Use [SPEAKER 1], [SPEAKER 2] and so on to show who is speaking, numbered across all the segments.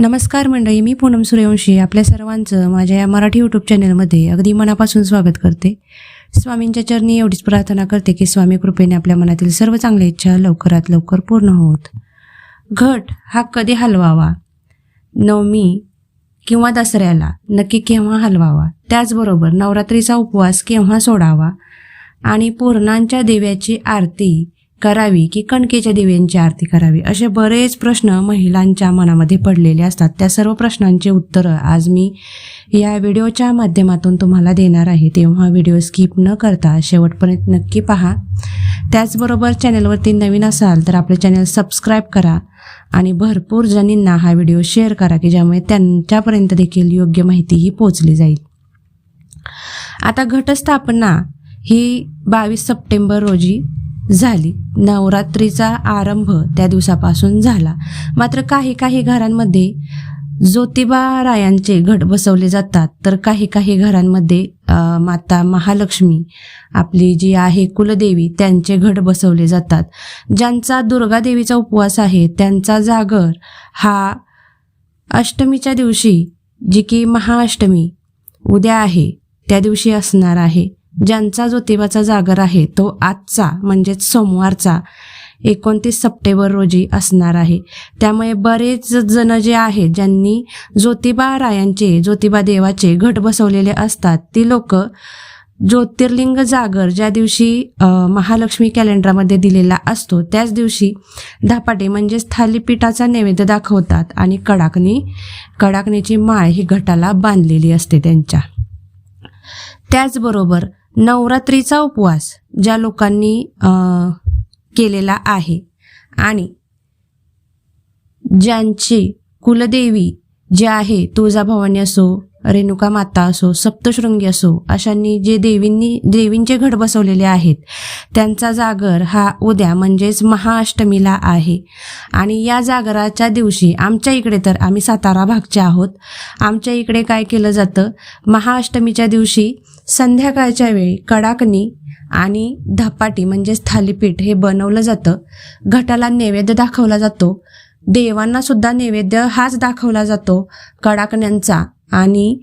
[SPEAKER 1] नमस्कार मंडळी मी पूनम सूर्यवंशी. आपल्या सर्वांचं माझ्या या मराठी यूट्यूब चॅनलमध्ये अगदी मनापासून स्वागत करते. स्वामींच्या चरणी एवढीच प्रार्थना करते की स्वामी कृपेने आपल्या मनातील सर्व चांगल्या इच्छा लवकरात लवकर पूर्ण होत. घट हा कधी हलवावा? नवमी किंवा दसऱ्याला नक्की केव्हा हलवावा? त्याचबरोबर नवरात्रीचा उपवास केव्हा सोडावा? आणि पूर्णांच्या देव्याची आरती करावी की कणकेच्या दिव्यांची आरती करावी? असे बरेच प्रश्न महिलांच्या मनामध्ये पडलेले असतात. त्या सर्व प्रश्नांचे उत्तरं आज मी या व्हिडिओच्या माध्यमातून तुम्हाला देणार आहे. तेव्हा व्हिडिओ स्किप न करता शेवटपर्यंत नक्की पहा. त्याचबरोबर चॅनलवरती नवीन असाल तर आपले चॅनल सबस्क्राईब करा आणि भरपूर जणींना हा व्हिडिओ शेअर करा की ज्यामुळे त्यांच्यापर्यंत देखील योग्य माहितीही पोचली जाईल. आता घटस्थापना ही बावीस सप्टेंबर रोजी झाली. नवरात्रीचा आरंभ त्या दिवसापासून झाला. मात्र काही काही घरांमध्ये ज्योतिबा रायांचे घट बसवले जातात. तर काही काही घरांमध्ये माता महालक्ष्मी आपली जी आहे कुलदेवी त्यांचे घट बसवले जातात. ज्यांचा दुर्गादेवीचा उपवास आहे त्यांचा जागर हा अष्टमीच्या दिवशी जी की महाअष्टमी उद्या आहे त्या दिवशी असणार आहे. ज्यांचा ज्योतिबाचा जागर आहे तो आजचा म्हणजेच सोमवारचा एकोणतीस सप्टेंबर रोजी असणार आहे. त्यामुळे बरेच जण जे आहेत ज्यांनी ज्योतिबा रायांचे ज्योतिबा देवाचे घट बसवलेले असतात ती लोक ज्योतिर्लिंग जागर ज्या दिवशी महालक्ष्मी कॅलेंडरमध्ये दिलेला असतो त्याच दिवशी धापाटे म्हणजेच थालीपीठाचा नैवेद्य दाखवतात आणि कडाकणी कडाकणीची माळ ही घटाला बांधलेली असते त्यांच्या. त्याचबरोबर नवरात्रीचा उपवास ज्या लोकांनी केलेला आहे. आणि ज्यांची कुलदेवी जी आहे तुळजाभवानी असो रेणुका माता असो सप्तशृंगी असो अशांनी जे देवींनी देवींचे घट बसवलेले आहेत त्यांचा जागर हा उद्या म्हणजेच महाअष्टमीला आहे. आणि या जागराच्या दिवशी आमच्या इकडे तर आम्ही सातारा भागचे आहोत. आमच्या इकडे काय केलं जातं? महाअष्टमीच्या दिवशी संध्याकाळच्या वेळी कडाकणी आणि धपाटी म्हणजेच थालीपीठ हे बनवलं जातं. घटाला नैवेद्य दाखवला जातो. देवांना सुद्धा नैवेद्य हाच दाखवला जातो. कडाकण्यांचा आणि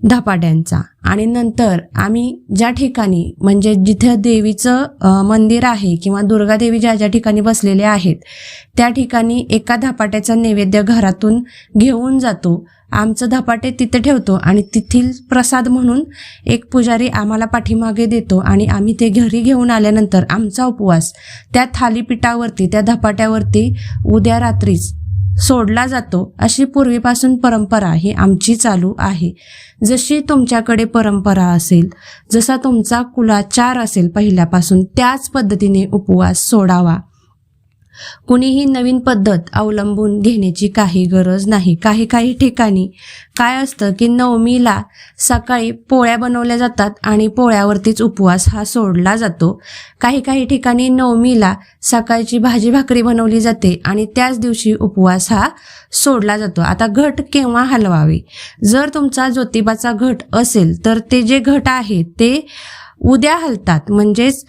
[SPEAKER 1] धपाट्यांचा. आणि नंतर आम्ही ज्या ठिकाणी म्हणजे जिथं देवीचं मंदिर आहे किंवा दुर्गादेवी ज्या ज्या ठिकाणी बसलेले आहेत त्या ठिकाणी एका धपाट्याचा नैवेद्य घरातून घेऊन जातो. आमचं धपाटे तिथे ठेवतो आणि तिथील प्रसाद म्हणून एक पुजारी आम्हाला पाठीमागे देतो आणि आम्ही ते घरी घेऊन आल्यानंतर आमचा उपवास त्या थालीपीठावरती त्या धपाट्यावरती उद्या रात्रीच सोडला जातो अशी पूर्वीपासून परंपरा ही आमची चालू आहे. जशी तुमच्याकडे परंपरा असेल जसा तुमचा कुलाचार असेल पहिल्यापासून त्याच पद्धतीने उपवास सोडावा. कुणीही नवीन पद्धत अवलंबून घेण्याची काही गरज नाही. काही काही ठिकाणी काय असतं की नवमीला सकाळी पोळ्या बनवल्या जातात आणि पोळ्यावरतीच उपवास हा सोडला जातो. काही काही ठिकाणी नवमीला सकाळची भाजी भाकरी बनवली जाते आणि त्याच दिवशी उपवास हा सोडला जातो. आता घट केव्हा हलवावे? जर तुमचा ज्योतिबाचा घट असेल तर ते जे घट आहे ते उद्या हलतात. म्हणजेच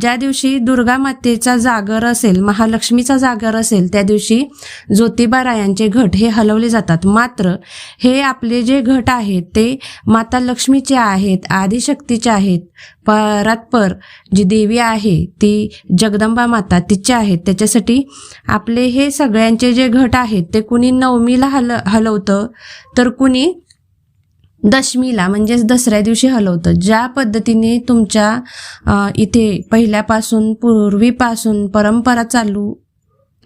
[SPEAKER 1] ज्या दिवशी दुर्गा मातेचा जागर असेल महालक्ष्मीचा जागर असेल त्या दिवशी ज्योतिबा रायांचे घट हे हलवले जातात. मात्र हे आपले जे घट आहेत ते माता लक्ष्मीचे आहेत आदिशक्तीचे आहेत. परात्पर जी देवी आहे ती जगदंबा माता तिचे आहेत. त्याच्यासाठी आपले हे सगळ्यांचे जे घट आहेत ते कुणी नवमीला हल हलवतं तर कुणी दशमीला म्हणजेच दसऱ्या दिवशी हलवतं. ज्या पद्धतीने तुमच्या इथे पहिल्यापासून पूर्वीपासून परंपरा चालू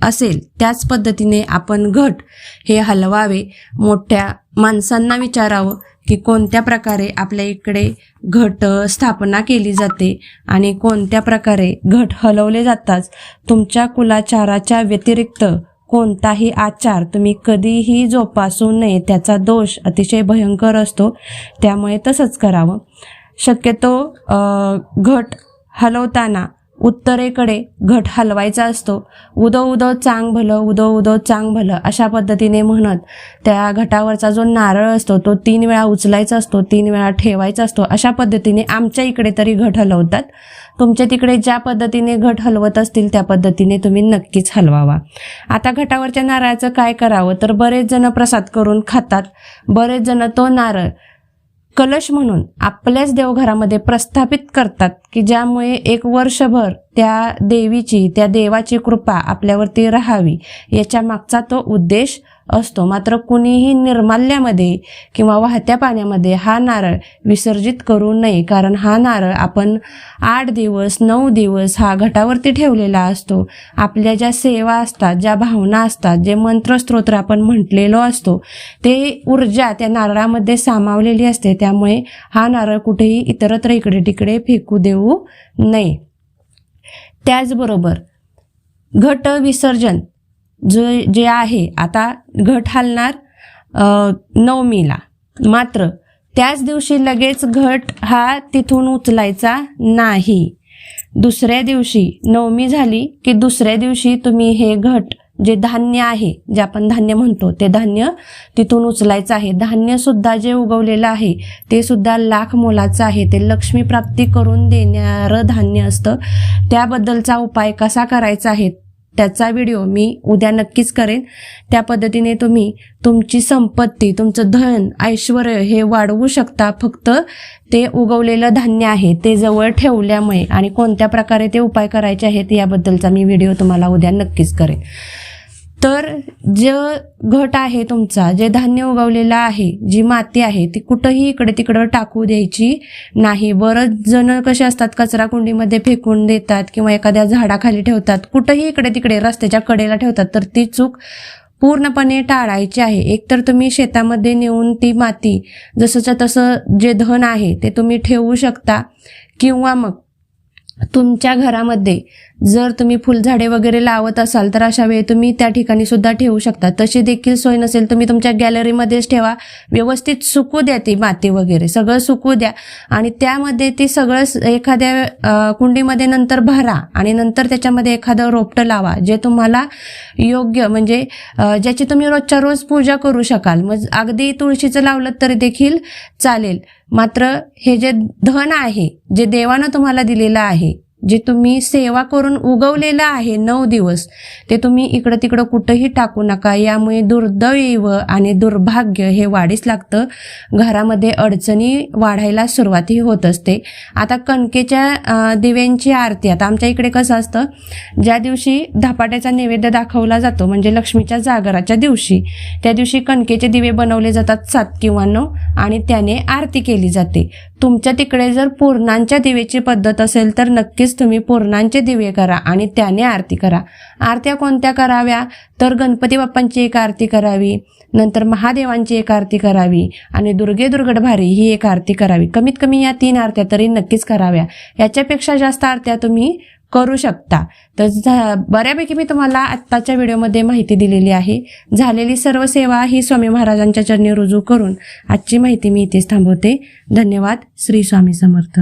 [SPEAKER 1] असेल त्याच पद्धतीने आपण घट हे हलवावे. मोठ्या माणसांना विचारावं की कोणत्या प्रकारे आपल्या इकडे घट स्थापना केली जाते आणि कोणत्या प्रकारे घट हलवले जातात. तुमच्या कुलाचाराच्या व्यतिरिक्त कोणताही आचार तुम्ही कधीही जोपासू नये त्याचा दोष अतिशय भयंकर असतो. त्यामुळे तसंच करावं. शक्यतो घट हलवताना उत्तरेकडे घट हलवायचा असतो. उदो उदो चांग भलं उदो उदो चांग भलं अशा पद्धतीने म्हणत त्या घटावरचा जो नारळ असतो तो तीन वेळा उचलायचा असतो तीन वेळा ठेवायचा असतो अशा पद्धतीने आमच्या इकडे तरी घट हलवतात. तुमच्या तिकडे ज्या पद्धतीने घट हलवत असतील त्या पद्धतीने तुम्ही नक्कीच हलवावा. आता घटावरच्या नारळाचं काय करावं? तर बरेच जण प्रसाद करून खातात. बरेच जण तो नारळ कलश म्हणून आपल्याच देवघरामध्ये प्रस्थापित करतात की ज्यामुळे एक वर्षभर त्या देवीची त्या देवाची कृपा आपल्यावरती राहावी. याच्या मागचा तो उद्देश असतो. मात्र कुणीही निर्माल्यामध्ये किंवा वाहत्या पाण्यामध्ये हा नारळ विसर्जित करू नये. कारण हा नारळ आपण आठ दिवस नऊ दिवस हा घटावरती ठेवलेला असतो. आपल्या ज्या सेवा असतात ज्या भावना असतात जे मंत्रस्तोत्र आपण म्हटलेलो असतो ते ऊर्जा त्या नारळामध्ये सामावलेली असते. त्यामुळे हा नारळ कुठेही इतरत्र इकडे तिकडे फेकू देऊ नये. त्याचबरोबर घट विसर्जन जे जे आहे आता घट हलणार नवमीला. मात्र त्याच दिवशी लगेच घट हा तिथून उचलायचा नाही. दुसऱ्या दिवशी नवमी झाली की दुसऱ्या दिवशी तुम्ही हे घट जे धान्य आहे जे आपण धान्य म्हणतो ते धान्य तिथून उचलायचं आहे. धान्य सुद्धा जे उगवलेलं आहे ते सुद्धा लाख मोलाचं आहे. ते लक्ष्मी प्राप्ती करून देणारं धान्य असतं. त्याबद्दलचा उपाय कसा करायचा आहे त्याचा व्हिडिओ मी उद्या नक्कीच करेन. त्या पद्धतीने तुम्ही तुमची संपत्ती तुमचं धन ऐश्वर हे वाढवू शकता. फक्त ते उगवलेलं धान्य आहे ते जवळ ठेवल्यामुळे आणि कोणत्या प्रकारे ते उपाय करायचे आहेत याबद्दलचा मी व्हिडिओ तुम्हाला उद्या नक्कीच करेन. तर जे घट आहे तुमचा जे धान्य उगवलेलं आहे जी माती आहे ती कुठंही इकडे तिकडं टाकू द्यायची नाही. बरंच जण कसे असतात कचरा कुंडीमध्ये फेकून देतात किंवा एखाद्या झाडाखाली ठेवतात कुठंही इकडे तिकडे रस्त्याच्या कडेला ठेवतात तर ती चूक पूर्णपणे टाळायची आहे. एकतर तुम्ही शेतामध्ये नेऊन ती माती जसंच्या तसं जे धन आहे ते तुम्ही ठेवू शकता किंवा मग तुमच्या घरामध्ये जर तुम्ही फुलझाडे वगैरे लावत असाल तर अशा वेळी तुम्ही त्या ठिकाणी सुद्धा ठेवू शकता. तशी देखील सोय नसेल तुम्ही तुमच्या गॅलरीमध्येच ठेवा. व्यवस्थित सुकू द्या ती माती वगैरे सगळं सुकू द्या. आणि त्यामध्ये ती सगळं स- एखाद्या कुंडीमध्ये नंतर भरा आणि नंतर त्याच्यामध्ये एखादं रोपटं लावा जे तुम्हाला योग्य म्हणजे ज्याची तुम्ही रोजच्या रोज पूजा करू शकाल. मग अगदी तुळशीचं लावलं तरी देखील चालेल. मात्र हे जे धन आहे जे देवानं तुम्हाला दिलेलं आहे जे तुम्ही सेवा करून उगवलेलं आहे नऊ दिवस ते तुम्ही इकडं तिकडं कुठंही टाकू नका. यामुळे दुर्दैव आणि दुर्भाग्य हे वाढीस लागतं. घरामध्ये अडचणी वाढायला सुरुवातही होत असते. आता कणकेच्या दिव्यांची आरती आता आमच्या इकडे कसं असतं ज्या दिवशी धपाट्याचा नैवेद्य दाखवला जातो म्हणजे लक्ष्मीच्या जागराच्या दिवशी त्या दिवशी कणकेचे दिवे बनवले जातात सात किंवा नऊ आणि त्याने आरती केली जाते. तुमच्या तिकडे जर पूर्णांच्या दिवेची पद्धत असेल तर नक्कीच तुम्ही पूर्णांचे दिवे करा आणि त्याने आरती करा. आरत्या कोणत्या कराव्या? तर गणपती बाप्पांची एक आरती करावी नंतर महादेवांची एक आरती करावी आणि दुर्गे दुर्गड भारी ही एक आरती करावी. कमीत कमी या तीन आरत्या तरी नक्कीच कराव्या. याच्यापेक्षा जास्त आरत्या तुम्ही करू शकता. तर बऱ्यापैकी मी तुम्हाला आत्ताच्या व्हिडिओमध्ये माहिती दिलेली आहे. झालेली सर्व सेवा ही स्वामी महाराजांच्या चरणी रुजू करून आजची माहिती मी इथेच थांबवते. धन्यवाद. श्री स्वामी समर्थ.